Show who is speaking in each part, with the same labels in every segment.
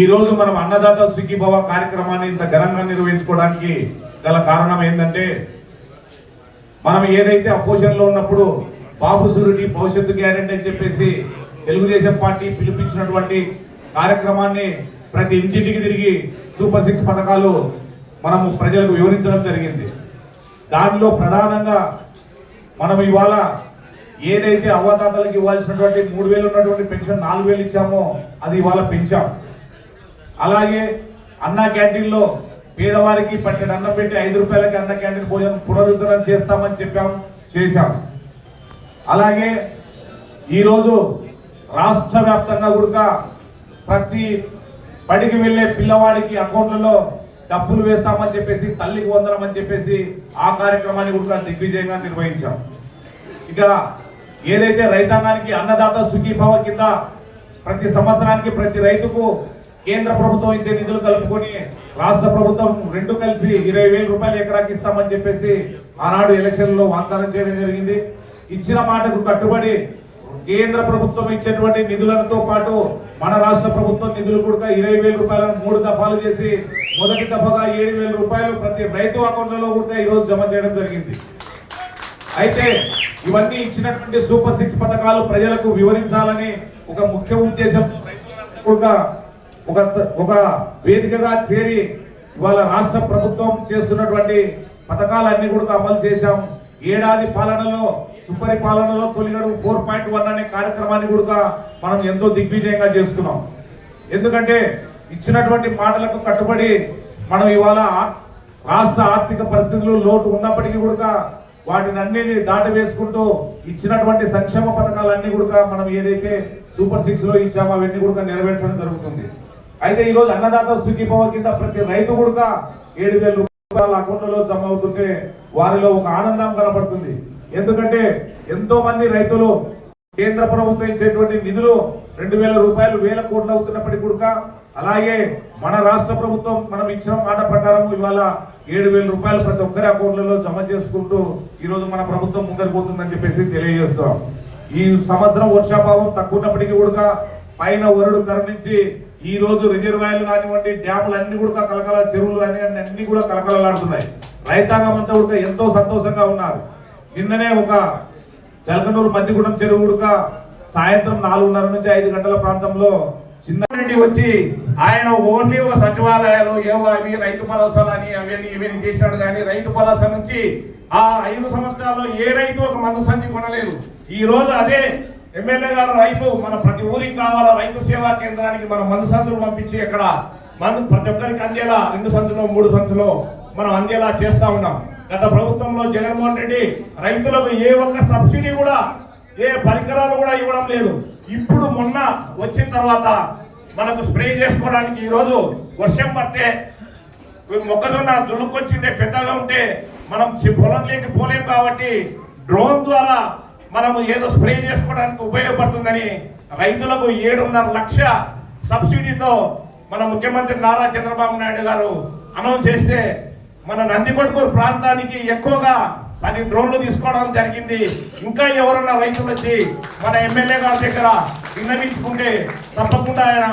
Speaker 1: ఈ రోజు మనం అన్నదాత సుఖీభవ కార్యక్రమాన్ని ఇంత ఘనంగా నిర్వహించుకోవడానికి గల కారణం ఏంటంటే మనం ఏదైతే అపోజిషన్లో ఉన్నప్పుడు బాబు సూర్యుడి భవిష్యత్తు గ్యారెంటీ అని చెప్పేసి తెలుగుదేశం పార్టీ పిలిపించినటువంటి కార్యక్రమాన్ని ప్రతి ఇంటింటికి తిరిగి సూపర్ సిక్స్ పథకాలు మనము ప్రజలకు వివరించడం జరిగింది. దానిలో ప్రధానంగా మనం ఇవాళ ఏదైతే అవ్వదాతలకు ఇవ్వాల్సినటువంటి మూడు వేలు ఉన్నటువంటి పెన్షన్ నాలుగు వేలు ఇచ్చామో అది ఇవాళ పెంచాం. అలాగే అన్నా క్యాంటీన్లో పేదవారికి పట్టెడు అన్నం పెట్టి ఐదు రూపాయలకి అన్న క్యాంటీన్ భోజనం పునరుద్ధరణ చేస్తామని చెప్పాం చేశాం. అలాగే ఈరోజు రాష్ట్ర వ్యాప్తంగా కూడా ప్రతి బడికి వెళ్ళే పిల్లవాడికి అకౌంట్లలో డబ్బులు వేస్తామని చెప్పేసి తల్లికి వందనమని అని చెప్పేసి ఆ కార్యక్రమాన్ని కూడా దిగ్విజయంగా నిర్వహించాం. ఇక ఏదైతే రైతాంగానికి అన్నదాత సుఖీభావ కింద ప్రతి సంవత్సరానికి ప్రతి రైతుకు కేంద్ర ప్రభుత్వం ఇచ్చే నిధులు కలుపుకొని రాష్ట్ర ప్రభుత్వం రెండు కలిసి ఇరవై వేల రూపాయలు ఎకరాకి ఇస్తామని చెప్పేసి ఆనాడు ఎలక్షన్లో వాగ్దానం చేయడం జరిగింది. ఇచ్చిన మాటకు కట్టుబడి కేంద్ర ప్రభుత్వం ఇచ్చేటువంటి నిధులతో పాటు మన రాష్ట్ర ప్రభుత్వం నిధులు కూడా ఇరవై వేల రూపాయలను మూడు దఫాలు చేసి మొదటి దఫాగా ఏడు వేల రూపాయలు ప్రతి రైతు అకౌంట్లలో కూడా ఈరోజు జమ చేయడం జరిగింది. అయితే ఇవన్నీ ఇచ్చినటువంటి సూపర్ సిక్స్ పథకాలు ప్రజలకు వివరించాలని ఒక ముఖ్య ఉద్దేశంతో కూడా ఒక ఒక వేదికగా చేరి ఇవాళ రాష్ట్ర ప్రభుత్వం చేస్తున్నటువంటి పథకాలన్నీ కూడా అమలు చేశాం. ఏడాది పాలనలో సుపరిపాలనలో తొలిగడుగు ఫోర్ పాయింట్ వన్ అనే కార్యక్రమాన్ని కూడా మనం ఎంతో దిగ్విజయంగా చేసుకున్నాం. ఎందుకంటే ఇచ్చినటువంటి మాటలకు కట్టుబడి మనం ఇవాళ రాష్ట్ర ఆర్థిక పరిస్థితులు లోటు ఉన్నప్పటికీ కూడా వాటిని అన్నిటిని దాటి వేసుకుంటూ ఇచ్చినటువంటి సంక్షేమ పథకాలన్నీ కూడా మనం ఏదైతే సూపర్ సిక్స్లో ఇచ్చామో అవన్నీ కూడా నెరవేర్చడం జరుగుతుంది. అయితే ఈ రోజు అన్నదాత సుఖీభవ కింద ప్రతి రైతు కూడా ఏడు వేల రూపాయల అకౌంట్లలో జమ అవుతుంటే వారిలో ఒక ఆనందం కనబడుతుంది ఎందుకంటే ఎంతో మంది రైతులు కేంద్ర ప్రభుత్వం ఇచ్చేటువంటి నిధులు రెండు వేల రూపాయలు వేల కోట్లు అవుతున్నప్పటికీ కూడా అలాగే మన రాష్ట్ర ప్రభుత్వం మనం ఇచ్చిన మాట ప్రకారం ఇవాళ ఏడు వేల రూపాయలు ప్రతి ఒక్కరి అకౌంట్లలో జమ చేసుకుంటూ ఈరోజు మన ప్రభుత్వం ముందరిపోతుందని చెప్పేసి తెలియజేస్తాం ఈ సంవత్సరం వర్షాభావం తక్కువ ఉన్నప్పటికీ కూడా పైన వరుడు కరుణించి ఈ రోజు రిజర్వాయర్లు కానివ్వండి డ్యాములు అన్ని కూడా కలకల చెరువులు కానివ్వండి అన్ని కూడా కలకలలాడుతున్నాయి. రైతాంగం అంతా కూడా ఎంతో సంతోషంగా ఉన్నారు. నిన్ననే ఒక జలకనూరు మధ్యగూడెం చెరువు కూడా సాయంత్రం నాలుగున్నర నుంచి ఐదు గంటల ప్రాంతంలో చిన్న
Speaker 2: నుండి వచ్చి ఆయన ఓన్లీ ఒక సచివాలయాలు ఏవో అవి రైతు భరోసాలని అవన్నీ ఇవన్నీ చేశాడు కానీ రైతు భరోసా నుంచి ఆ ఐదు సంవత్సరాల్లో ఏ రైతు ఒక మందు సంచి కొనలేదు. ఈ రోజు అదే ఎమ్మెల్యే గారు రైతు మన ప్రతి ఊరికి కావాలా రైతు సేవా కేంద్రానికి మనం మందు సంచులు పంపించి ఇక్కడ మనం ప్రతి ఒక్కరికి అందేలా రెండు సంచులు మూడు సంచులు మనం అందేలా చేస్తా ఉన్నాం. గత ప్రభుత్వంలో జగన్మోహన్ రెడ్డి రైతులకు ఏ ఒక్క సబ్సిడీ కూడా ఏ పరికరాలు కూడా ఇవ్వడం లేదు. ఇప్పుడు మొన్న వచ్చిన తర్వాత మనకు స్ప్రే చేసుకోవడానికి ఈరోజు వర్షం పడితే మొక్కజొన్న దుడుకొచ్చింటే పెద్దగా ఉంటే మనం పొలం పొలంలోకి పోలేం కాబట్టి డ్రోన్ ద్వారా మనము ఏదో స్ప్రే చేసుకోవడానికి ఉపయోగపడుతుందని రైతులకు ఏడున్నర లక్ష సబ్సిడీతో మన ముఖ్యమంత్రి నారా చంద్రబాబు నాయుడు గారు అనౌన్స్ చేస్తే మన నందికొట్కూరు ప్రాంతానికి ఎక్కువగా పది డ్రోన్లు తీసుకోవడం జరిగింది. ఇంకా ఎవరన్నా రైతులు వచ్చి మన ఎమ్మెల్యే గారి దగ్గర విన్నవించుకుంటే తప్పకుండా ఆయన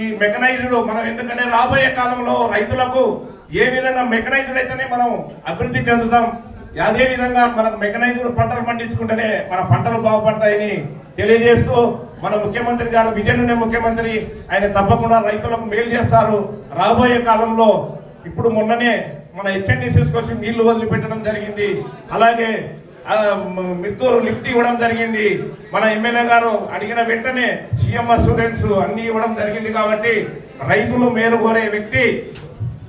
Speaker 2: ఈ మెకనైజ్డ్ మనం ఎందుకంటే రాబోయే కాలంలో రైతులకు ఏ విధంగా మెకనైజ్డ్ అయితేనే మనం అభివృద్ధి చెందుతాం. అదే విధంగా మనకు మెకనైజ్డ్ పంటలు పండించుకుంటేనే మన పంటలు బాగుపడతాయని తెలియజేస్తూ మన ముఖ్యమంత్రి గారు విజయనునే ముఖ్యమంత్రి ఆయన తప్పకుండా రైతులకు మేలు చేస్తారు. రాబోయే కాలంలో ఇప్పుడు మొన్ననే మన హెచ్ఎన్డిసిస్ కోసం నీళ్ళు వదిలిపెట్టడం జరిగింది. అలాగే మిత్తూరు లిఫ్ట్ ఇవ్వడం జరిగింది. మన ఎమ్మెల్యే గారు అడిగిన వెంటనే సీఎం స్టూడెంట్స్ అన్ని ఇవ్వడం జరిగింది కాబట్టి రైతులు మేలు కోరే వ్యక్తి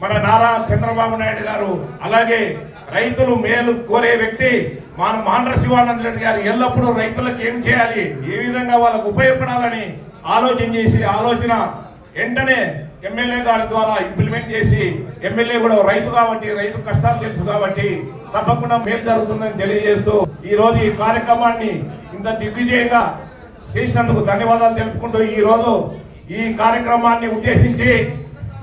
Speaker 2: మన నారా చంద్రబాబు నాయుడు గారు. అలాగే రైతులు మేలు కోరే వ్యక్తి మన మాండ్ర శివానంద రెడ్డి గారు ఎల్లప్పుడూ రైతులకు ఏం చేయాలి? ఏ విధంగా వాళ్ళకు ఉపయోగపడాలని ఆలోచన చేసి ఆలోచన వెంటనే ఎమ్మెల్యే గారి ద్వారా ఇంప్లిమెంట్ చేసి ఎమ్మెల్యే కూడా రైతు కాబట్టి రైతు కష్టాలు తెలుసు కాబట్టి తప్పకుండా మేలు జరుగుతుందని తెలియజేస్తూ ఈ రోజు ఈ కార్యక్రమాన్ని ఇంత దిగ్విజయంగా చేసినందుకు ధన్యవాదాలు తెలుపుకుంటూ ఈ రోజు ఈ కార్యక్రమాన్ని ఉద్దేశించి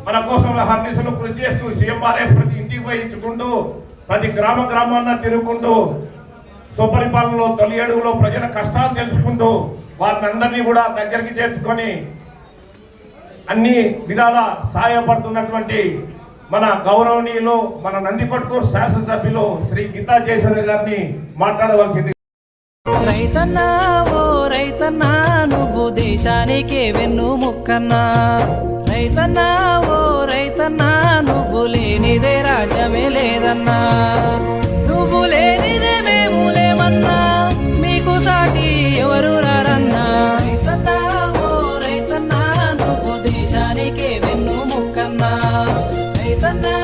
Speaker 2: మన కోసం హర్నిసులు కృషి చేస్తూ సీఎంఆర్ఎఫ్ ప్రతి ఇంటికి పోయించుకుంటూ ప్రతి గ్రామ గ్రామాన్న తిరుగుకుంటూ సుపరిపాలనలో తొలి అడుగులో ప్రజల కష్టాలు తెలుసుకుంటూ వారిని అందరినీ కూడా దగ్గరికి చేర్చుకొని అన్ని విధాల సహాయపడుతున్నటువంటి మన గౌరవనీయులు మన నందికొట్కూరు శాసనసభ్యులు శ్రీ గీతా జయశ్వరి గారిని మాట్లాడవలసింది.
Speaker 3: రైతన్నా ఓ రైతన్నా నువ్వు దేశానికే వెన్ను ముక్కన్నా. రైతన్నా ఓ రైతన్నా నువ్వు లేనిదే రాజ్యమే లేదన్నా. నువ్వు లేనిదే మేము లేమన్నా. మీకు సాటి ఎవరు రారన్నా. రైతన్నా ఓ రైతన్నా నువ్వు దేశానికే వెన్ను ముక్కన్నా. రైతన్నా